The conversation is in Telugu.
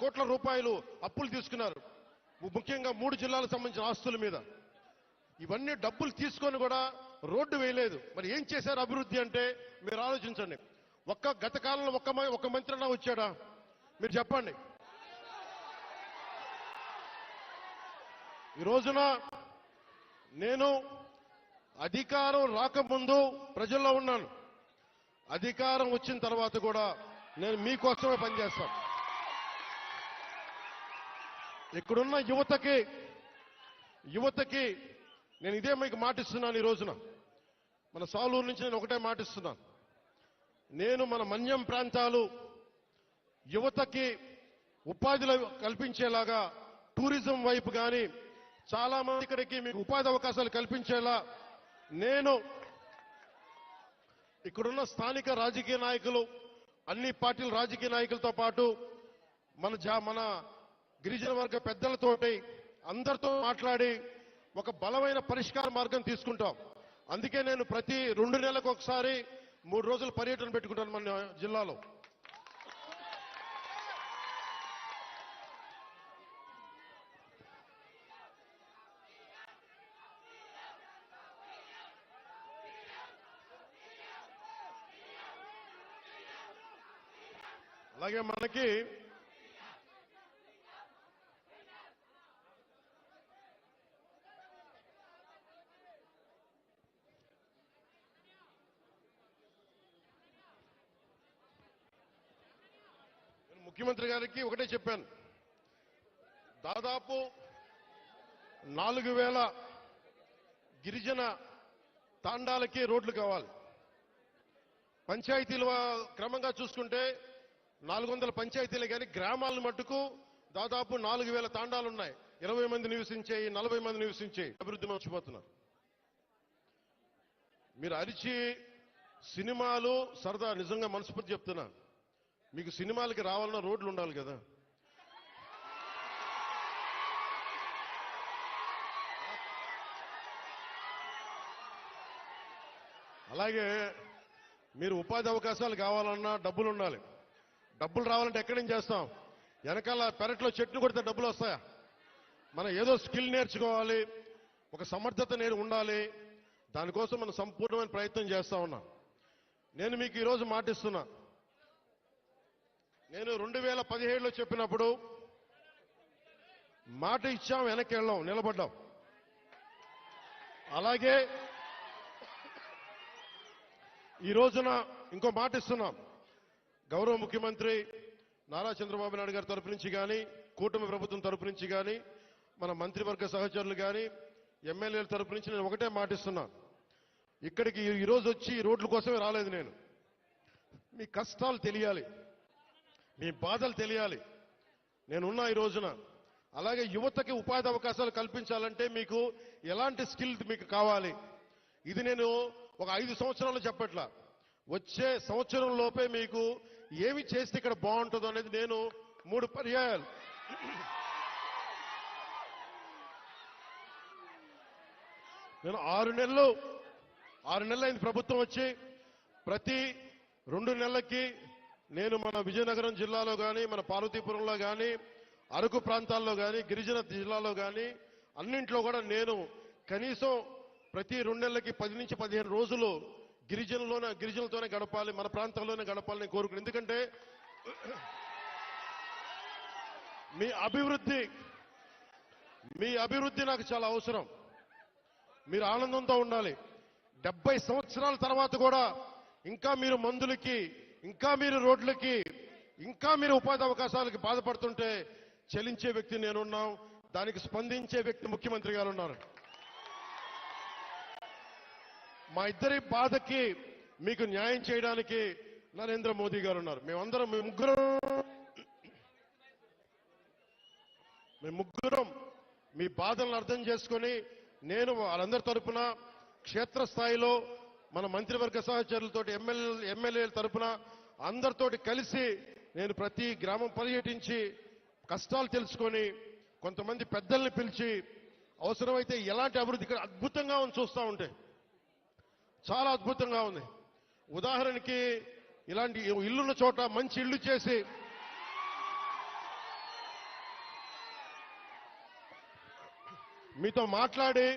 కోట్ల రూపాయలు అప్పులు తీసుకున్నారు. ముఖ్యంగా మూడు జిల్లాలకు సంబంధించిన ఆస్తుల మీద. ఇవన్నీ డబ్బులు తీసుకొని కూడా రోడ్డు వేయలేదు. మరి ఏం చేశారు అభివృద్ధి అంటే? మీరు ఆలోచించండి. ఒక్క గత కాలంలో ఒక్క ఒక ఒక్క మంత్రి అన్నా వచ్చాడా? మీరు చెప్పండి. ఈ రోజున నేను అధికారం రాకముందు ప్రజల్లో ఉన్నాను. అధికారం వచ్చిన తర్వాత కూడా నేను మీకోసమే పనిచేస్తాను. ఇక్కడున్న యువతకి యువతకి నేను ఇదే మీకు మాటిస్తున్నాను ఈ రోజున. మన సాలూరు నుంచి నేను ఒకటే మాటిస్తున్నాను నేను మన మన్యం ప్రాంతాలు యువతకి ఉపాధిలో కల్పించేలాగా టూరిజం వైపు కానీ చాలా మంది ఇక్కడికి మీకు ఉపాధి అవకాశాలు కల్పించేలా నేను ఇక్కడున్న స్థానిక రాజకీయ నాయకులు అన్ని పార్టీల రాజకీయ నాయకులతో పాటు మన జా మన గిరిజన వర్గ పెద్దలతోటి అందరితో మాట్లాడి ఒక బలమైన పరిష్కార మార్గం తీసుకుంటాం. అందుకే నేను ప్రతి రెండు నెలలకు ఒకసారి మూడు రోజులు పర్యటన పెట్టుకుంటాను మన జిల్లాలో. అలాగే మనకి ముఖ్యమంత్రి గారికి ఒకటే చెప్పాను. దాదాపు నాలుగు వేల గిరిజన తాండాలకి రోడ్లు కావాలి. పంచాయతీలు క్రమంగా చూసుకుంటే నాలుగు వందల పంచాయతీలు కానీ గ్రామాల మట్టుకు దాదాపు నాలుగు వేల తాండాలు ఉన్నాయి ఇరవై మంది నివసించే నలభై మంది నివసించే అభివృద్ధి మర్చిపోతున్నారు మీరు అరిచి సినిమాలు సరదా నిజంగా మనస్ఫూర్తి చెప్తున్నా మీకు సినిమాలకి రావాలన్నా రోడ్లు ఉండాలి కదా. అలాగే మీరు ఉపాధి అవకాశాలు కావాలన్నా డబ్బులు ఉండాలి. డబ్బులు రావాలంటే ఎక్కడి నుంచి చేస్తాం? వెనకాల పెరట్లో చెట్లు కొడితే డబ్బులు వస్తాయా? మనం ఏదో స్కిల్ నేర్చుకోవాలి ఒక సమర్థత నేడు ఉండాలి. దానికోసం మనం సంపూర్ణమైన ప్రయత్నం చేస్తా ఉన్నాం. నేను మీకు ఈరోజు మాటిస్తున్నా నేను రెండు వేల పదిహేడులో చెప్పినప్పుడు మాట ఇచ్చాం వెనక్కి వెళ్ళాం నిలబడ్డాం. అలాగే ఈ రోజున ఇంకో మాట ఇస్తున్నాం. గౌరవ ముఖ్యమంత్రి నారా చంద్రబాబు నాయుడు గారి తరపు నుంచి కానీ కూటమి ప్రభుత్వం తరపు నుంచి కానీ మన మంత్రివర్గ సహచరులు కానీ ఎమ్మెల్యేల తరపు నుంచి నేను ఒకటే మాటిస్తున్నాను ఇక్కడికి ఈరోజు వచ్చి రోడ్ల కోసమే రాలేదు నేను. మీ కష్టాలు తెలియాలి. మీ బాధలు తెలియాలి. నేనున్నా ఈ రోజున. అలాగే యువతకి ఉపాధి అవకాశాలు కల్పించాలంటే మీకు ఎలాంటి స్కిల్ మీకు కావాలి? ఇది నేను ఒక ఐదు సంవత్సరాలు చెప్పట్లా. వచ్చే సంవత్సరం లోపే మీకు ఏమి చేస్తే ఇక్కడ బాగుంటుందో అనేది నేను మూడు పర్యాయాలు. నేను ఆరు నెలలు ఆరు నెలలు అయింది ప్రభుత్వం వచ్చి. ప్రతి రెండు నెలలకి నేను మన విజయనగరం జిల్లాలో కానీ మన పార్వతీపురంలో కానీ అరకు ప్రాంతాల్లో కానీ గిరిజన జిల్లాలో కానీ అన్నింట్లో కూడా నేను కనీసం ప్రతి రెండేళ్ళకి పది నుంచి పదిహేను రోజులు గిరిజనలోనే గిరిజనులతోనే గడపాలి మన ప్రాంతంలోనే గడపాలని కోరుకుని. కోరుకున్నాను ఎందుకంటే మీ అభివృద్ధి మీ అభివృద్ధి నాకు చాలా అవసరం. మీరు ఆనందంతో ఉండాలి. డెబ్బై సంవత్సరాల తర్వాత కూడా ఇంకా మీరు మందులకి ఇంకా మీరు రోడ్లకి ఇంకా మీరు ఉపాధి అవకాశాలకి బాధపడుతుంటే చెలించే వ్యక్తి నేనున్నాం దానికి స్పందించే వ్యక్తి ముఖ్యమంత్రి గారు ఉన్నారు. మా ఇద్దరి బాధకి మీకు న్యాయం చేయడానికి నరేంద్ర మోదీ గారు ఉన్నారు. మేమందరం మేము ముగ్గురం మేము ముగ్గురం మీ బాధలను అర్థం చేసుకొని నేను వాళ్ళందరి తరఫున క్షేత్రస్థాయిలో మన మంత్రివర్గ సహచరులతో ఎమ్మెల్యే ఎమ్మెల్యేల తరఫున అందరితోటి కలిసి నేను ప్రతి గ్రామం పర్యటించి కష్టాలు తెలుసుకొని కొంతమంది పెద్దల్ని పిలిచి అవసరమైతే ఎలాంటి అభివృద్ధి అద్భుతంగా ఉంది చూస్తూ ఉంటే. చాలా అద్భుతంగా ఉంది. ఉదాహరణకి ఇలాంటి ఇల్లున్న చోట మంచి ఇల్లు చేసి మీతో మాట్లాడి